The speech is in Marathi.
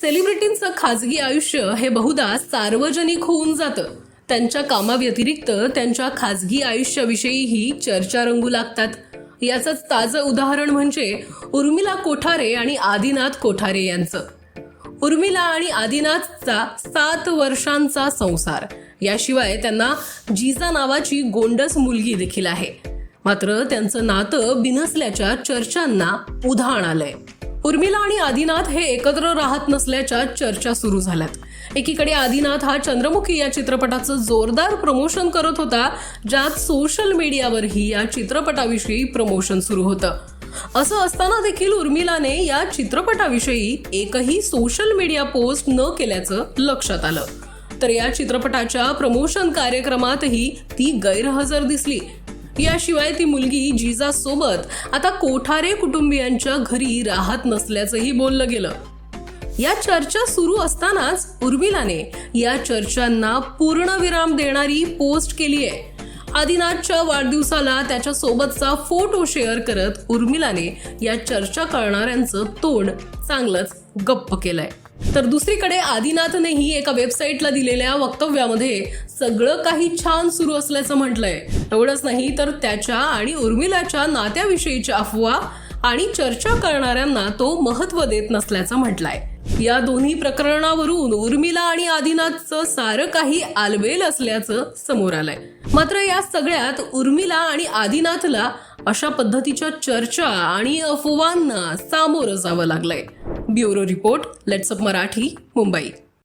सेलिब्रिटींचं खाजगी आयुष्य हे बहुधा सार्वजनिक होऊन जातं. त्यांच्या कामाव्यतिरिक्त त्यांच्या खाजगी आयुष्याविषयीही चर्चा रंगू लागतात. याचंच ताजं उदाहरण म्हणजे उर्मिला कोठारे आणि आदिनाथ कोठारे यांचं. उर्मिला आणि आदिनाथचा सात वर्षांचा संसार. याशिवाय त्यांना जिजा नावाची गोंडस मुलगी देखील आहे. मात्र त्यांचं नातं बिनसल्याच्या चर्चांना उधाण आलंय. उर्मिला आणि आदिनाथ हे एकत्र राहत नसल्याच्या चर्चा सुरू झाल्यात. एकीकडे आदिनाथ हा चंद्रमुखी या चित्रपटाचं जोरदार प्रमोशन करत होता ज्यात सोशल मीडियावरही या चित्रपटाविषयी प्रमोशन सुरू होतं. असं असताना देखील उर्मिलाने या चित्रपटाविषयी एकही सोशल मीडिया पोस्ट न केल्याचं लक्षात आलं. तर या चित्रपटाच्या प्रमोशन कार्यक्रमातही ती गैरहजर दिसली. याशिवाय ती मुलगी जिजा सोबत आता कोठारे कुटुंबियांच्या घरी राहत नसल्याचंही बोललं गेलं. या चर्चा सुरू असतानाच उर्मिलाने या चर्चांना पूर्णविराम देणारी पोस्ट केली आहे. आदिनाथच्या वाढदिवसाला त्याच्या सोबतचा फोटो शेअर करत उर्मिलाने या चर्चा करणाऱ्यांचं तोंड चांगलंच गप्प केलंय. तर दुसरीकडे आदिनाथनेही एका वेबसाईटला दिलेल्या वक्तव्यामध्ये सगळं काही छान सुरू असल्याचं म्हटलंय. एवढंच नाही तर त्याच्या आणि उर्मिलाच्या नात्याविषयीच्या अफवा आणि चर्चा करणाऱ्यांना तो महत्त्व देत नसल्याचं म्हटलंय. या दोन्ही प्रकरणावरून उर्मिला आणि आदिनाथचं सारं काही आलबेल असल्याचं समोर आलंय. मात्र या सगळ्यात उर्मिला आणि आदिनाथला अशा पद्धतीच्या चर्चा आणि अफवांना सामोरं जावं लागलंय. Bureau report LetsUpp Marathi Mumbai.